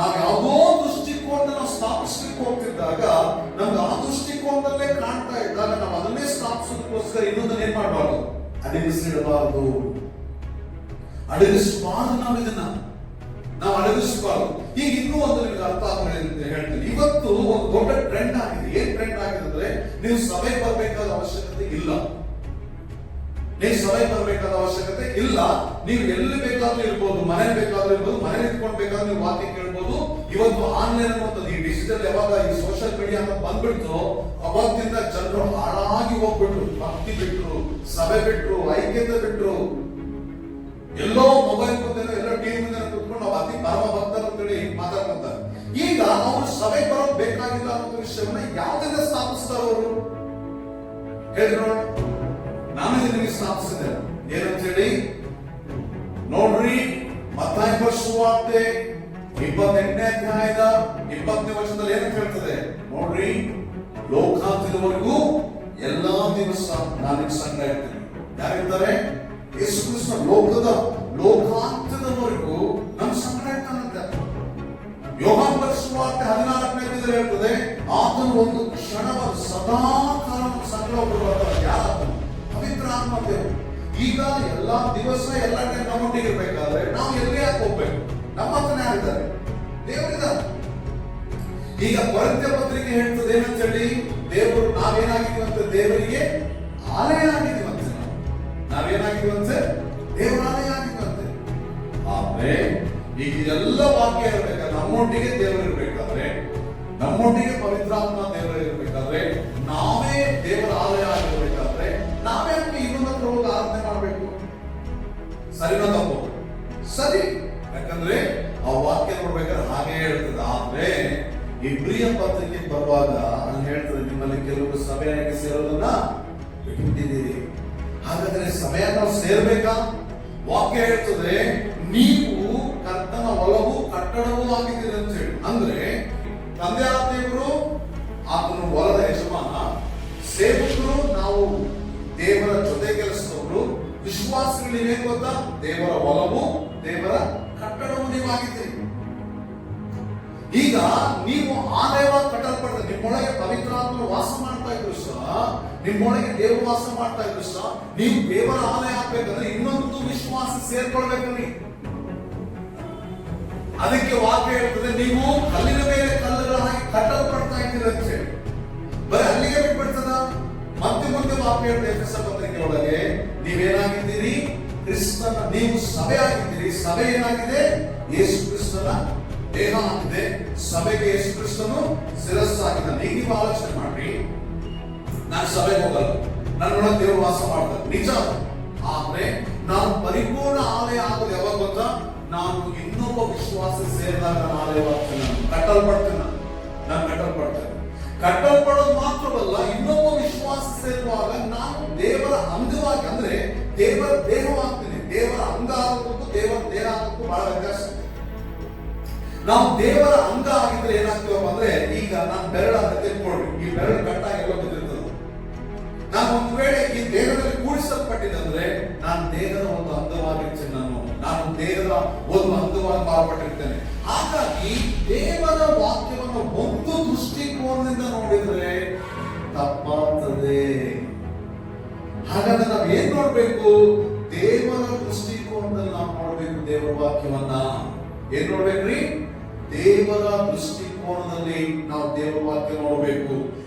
ನಾವು ಯಾವುದೋ ದೃಷ್ಟಿಕೋನ ಸ್ಥಾಪಿಸ್ಲಿಕ್ಕೆ ಹೋಗ್ತಿದ್ದಾಗ ನಮ್ಗೆ ಆ ದೃಷ್ಟಿಕೋನದಲ್ಲೇ ಕಾಣ್ತಾ ಇದ್ದಾಗ ನಾವು ಅದನ್ನೇ ಸ್ಥಾಪಿಸೋದಕ್ಕೋಸ್ಕರ ಇನ್ನೊಂದನ್ನ ಏನ್ ಮಾಡಬಾರ್ದು? ಅಡಗಿಸಿಡಬಾರದು. ಅಡಗಿಸಬಾರ್ದು ನಾವು ಇದನ್ನ. ನಾವು ಅಡಗಿಸಬಾರ್ದು. ಈಗ ಇನ್ನೂ ಒಂದು ನಿಮಗೆ ಅರ್ಥ ಅಂತ ಹೇಳ್ತೀನಿ. ಇವತ್ತು ಒಂದು ದೊಡ್ಡ ಟ್ರೆಂಡ್ ಆಗಿದೆ. ಏನ್ ಟ್ರೆಂಡ್ ಆಗಿದೆ ಅಂದ್ರೆ ನೀವು ಸಭೆ ಬರಬೇಕಾದ ಅವಶ್ಯಕತೆ ಇಲ್ಲ. ನೀವು ಸಭೆ ಬರಬೇಕಾದ ಅವಶ್ಯಕತೆ ಇಲ್ಲ. ನೀವು ಎಲ್ಲಿ ಬೇಕಾದ್ರೂ ಇರ್ಬೋದು ಮನೆ ಬೇಕಾದ್ರೂ ಇರ್ಬೋದು ಮನೆ ನಿಂತ್ಕೊಂಡು ಬೇಕಾದ್ರೂ ನೀವು ವಾಕ್ಯ ಕೇಳ್ಬೋದು. ಇವತ್ತು ಆನ್ಲೈನ್ ಅನ್ನುವಂಥದ್ದು ಈ ಡಿಜಿಟಲ್ ಯಾವಾಗ ಈ ಸೋಷಿಯಲ್ ಮೀಡಿಯಾ ಅಂತ ಬಂದ್ಬಿಡ್ತು ಅವಾಗದಿಂದ ಜನರು ಹಾಳಾಗಿ ಹೋಗ್ಬಿಟ್ರು. ಭಕ್ತಿ ಬಿಟ್ರು, ಸಭೆ ಬಿಟ್ರು, ಐಕ್ಯತೆ ಬಿಟ್ರು. ಎಲ್ಲೋ ಮೊಬೈಲ್ ಮುಂದೆ ಎಲ್ಲ ಟಿವಿ ಮುಂದೆ ಕುತ್ಕೊಂಡು ನಾವು ಅತಿ ಪರಮ ಭಕ್ತರು ಅಂತೇಳಿ ಮಾತಾಡ್ಕೊಂತಾರೆ. ಈಗ ಅವರು ಸಭೆ ಬರೋದು ಬೇಕಾಗಿಲ್ಲ ಅನ್ನೋ ವಿಷಯವನ್ನ ಯಾವ್ದಿಂದ ಸ್ಥಾಪಿಸ್ತಾರ ಅವರು? ಹೇಳಿದ್ರು ನಾನು ನಿಮಗೆ ಸ್ಥಾಪಿಸಿದೆ? ಏನಂತ ಹೇಳಿ ನೋಡ್ರಿ ಮತ್ತಾಯ ಸುವಾರ್ತೆ ಇಪ್ಪತ್ತೆಂಟನೇ ಅಧ್ಯಾಯದ ಇಪ್ಪತ್ತನೇ ವರ್ಷದಲ್ಲಿ ಏನಂತ ಹೇಳ್ತದೆ ನೋಡ್ರಿ ಲೋಕಾಂತ್ಯದವರೆಗೂ ಎಲ್ಲಾ ದಿವಸ ನಾನು ಸಂಘ ಇರ್ತೀನಿ. ಯಾರಿರ್ತಾರೆ? ಯೇಸು ಕೃಷ್ಣ ಲೋಕದ ಲೋಕಾಂತ್ಯದವರೆಗೂ ನಮ್ಮ ಸಂಘ ಇರ್ತಾನಂತೆ ಯೋಹಾನ್ ಸುವಾರ್ತೆ ಹದಿನಾಲ್ಕನೇ ಹೇಳ್ತದೆ, ಆತನು ಒಂದು ಕ್ಷಣವ ಸದಾ ಕಾಲ ಸಂಘ ಬರುವಾಗ ಪವಿತ್ರ ಈಗ ಎಲ್ಲಾ ದಿವಸ ಎಲ್ಲ ಟೈಮ್ ನಮ್ಮೊಟ್ಟಿಗೆ ಇರ್ಬೇಕಾದ್ರೆ ನಾವು ಎಲ್ಲಿ ಯಾಕೆ ಹೋಗ್ಬೇಕು. ನಮ್ಮ ಹತ್ರನೇ ಆಗಿದ್ದಾರೆ ದೇವರಿದ್ದಾರೆ ಈಗ ಕೊರಂತ್ಯ ಪತ್ರಿಕೆ ಹೇಳ್ತದೆ ಏನಂತ ಹೇಳಿ ದೇವರು ನಾವೇನಾಗಿದ್ದೀವಂತೆ ದೇವರಿಗೆ ಆಲಯ ನಾವು ನಾವೇನಾಗಿದ್ದೀವಂತೆ ದೇವರ ಆಲಯ ಆಗಿದ್ದೀವಂತೆ ಆದ್ರೆ ಈಗ ಇದೆಲ್ಲ ವಾಕ್ಯ ಇರಬೇಕಾದ್ರೆ ನಮ್ಮೊಟ್ಟಿಗೆ ದೇವರು ಇರಬೇಕಾದ್ರೆ ನಮ್ಮೊಟ್ಟಿಗೆ ಪವಿತ್ರಾತ್ಮ ದೇವರು ಸರಿನೋ ತಪ್ಪು ಸರಿ. ಯಾಕಂದ್ರೆ ಆ ವಾಕ್ಯ ನೋಡ್ಬೇಕಾದ್ರೆ ಹಾಗೆ ಹೇಳ್ತದೆ. ಆದ್ರೆ ಇಬ್ರಿಯ ಪತ್ರಿಕೆ ಬರುವಾಗ ಅಲ್ಲಿ ಹೇಳ್ತದೆ, ನಿಮ್ಮಲ್ಲಿ ಕೆಲವರು ಸಭೆಯಾಗಿ ಸೇರೋದನ್ನ ಬಿಟ್ಟಿದ್ದೀರಿ ಹಾಗಾದ್ರೆ ಸಭೆಯ ನಾವು ಸೇರ್ಬೇಕಾ? ವಾಕ್ಯ ಹೇಳ್ತದೆ, ನೀವು ಕರ್ತನ ಒಲವು, ಕಟ್ಟಡವೂ ಆಗಿದ್ದೀರಿ ಅಂತ ಹೇಳಿ. ಅಂದ್ರೆ ತಂದೆ ದೇವರು ಆತನು ಒಲದ ಯಜಮಾನ, ಸೇವಕರು ಕೆಲಸದವರು ವಿಶ್ವಾಸಗಳು ನೀವೇನ್ ಗೊತ್ತಾ? ದೇವರ ಒಲವು, ದೇವರ ಕಟ್ಟಡವು ನೀವಾಗಿದ್ದೀರಿ ಈಗ ನೀವು ಆಲಯವಾಗಿ ಕಟ್ಟಲ್ಪಡ್ತಾರೆ ನಿಮ್ಮೊಳಗೆ ಪವಿತ್ರಾತ್ಮರು ವಾಸ ಮಾಡ್ತಾ ಇದ್ರು ಸಹ, ನಿಮ್ಮೊಳಗೆ ದೇವರು ವಾಸ ಮಾಡ್ತಾ ಇದ್ರು ಸಹ, ನೀವು ದೇವರ ಆಲಯ ಆಗ್ಬೇಕಂದ್ರೆ ಇನ್ನೊಂದು ವಿಶ್ವಾಸ ಸೇರ್ಕೊಳ್ಬೇಕ್ರಿ ಅದಕ್ಕೆ ವಾಕ್ಯ ಹೇಳ್ತದೆ, ನೀವು ಕಲ್ಲಿನ ಮೇಲೆ ಕಲ್ಲುಗಳ ಹಾಕಿ ಕಟ್ಟಲ್ಪಡ್ತಾ ಇದ್ದೀರಂತೆ ಬರೀ ಅಲ್ಲಿಗೆ ಬಿಟ್ಬಿಡ್ತದ? ಮತ್ತೆ ಮುಂದೆ ವಾಕ್ಯ ಹೇಳ್ತದೆ ಪತ್ರಿಕೆ ಒಳಗೆ ನೀವೇನಾಗಿದ್ದೀರಿ? ಕ್ರಿಸ್ತನ ನೀವು ಸಭೆ ಆಗಿದ್ದೀರಿ. ಸಭೆ ಏನಾಗಿದೆ? ಯೇಸು ಕ್ರಿಸ್ತನ ದೇಹ ಆಗಿದೆ. ಸಭೆಗೆ ಯೇಸು ಕ್ರಿಸ್ತನು ಶಿರಸ್ಸಾಗಿದ್ದಾನೆ. ಈಗ ನೀವು ಆಲೋಚನೆ ಮಾಡ್ರಿ. ನಾನು ಸಭೆಗೆ ಹೋಗಲ್ಲ. ನನ್ನೊಳಗೆ ದೇವರು ವಾಸ ಮಾಡ್ತಾರೆ. ನಿಜ. ಆದ್ರೆ ನಾನು ಪರಿಪೂರ್ಣ ಆಲಯ ಆಗೋದು ಯಾವಾಗ ಗೊತ್ತಾ? ನಾನು ಇನ್ನೊಬ್ಬ ವಿಶ್ವಾಸ ಸೇರಿದಾಗ ನಾನು ಆಲಯವಾಗ್ತೇನೆ ಕಟ್ಟಲ್ಪಡ್ತೇನೆ ನಾನು. ಕಟ್ಟಲ್ಪಡ್ತೇನೆ. ಕಟ್ಟಲ್ಪಡೋದು ಮಾತ್ರವಲ್ಲ, ಇನ್ನೊಬ್ಬ ವಿಶ್ವಾಸ ಸೇರುವಾಗ ದೇವರ ದೇಹವಾಗ್ತೇನೆ ದೇವರ ಅಂಗ ಆಗೋದಕ್ಕೂ ದೇವರ ದೇಹ ಆಗೋದಕ್ಕೂ ಬಹಳ ವ್ಯತ್ಯಾಸ. ನಾವು ದೇವರ ಅಂಗ ಆಗಿದ್ರೆ ಏನಾಗ್ತೀವಪ್ಪ ಅಂದ್ರೆ, ಈಗ ನಾನು ಬೆರಳ ಅಂತ ಈ ಬೆರಳು ಕಟ್ಟಾಗಿ ಎಲ್ಲ ಬಿದ್ದಿರ್ತದೆ ನಾನು ಒಂದು ವೇಳೆ ಈ ದೇಹದಲ್ಲಿ ಕೂಡಿಸಲ್ಪಟ್ಟಿದ್ದಂದ್ರೆ ನಾನು ದೇಹದ ಒಂದು ಅಂಗವಾಗಿರ್ತೇನೆ ನಾನು. ನಾನು ದೇಹದ ಒಂದು ಅಂಗವಾಗಿ ಮಾರ್ಪಟ್ಟಿರ್ತೇನೆ. ಹಾಗಾಗಿ ದೇವರ ವಾಕ್ಯವನ್ನು ಒಂದು ದೃಷ್ಟಿಕೋನದಿಂದ ನೋಡಿದ್ರೆ ತಪ್ಪಾಗ್ತದೆ. ಹಾಗಾದ್ರೆ ಏನ್ ನೋಡ್ಬೇಕು? ದೇವರ ದೃಷ್ಟಿಕೋನದಲ್ಲಿ ನಾವು ನೋಡ್ಬೇಕು ದೇವರ ವಾಕ್ಯವನ್ನ. ಏನ್ ನೋಡ್ಬೇಕ್ರಿ? ದೇವರ ದೃಷ್ಟಿಕೋನದಲ್ಲಿ ನಾವು ದೇವರ ವಾಕ್ಯ ನೋಡ್ಬೇಕು.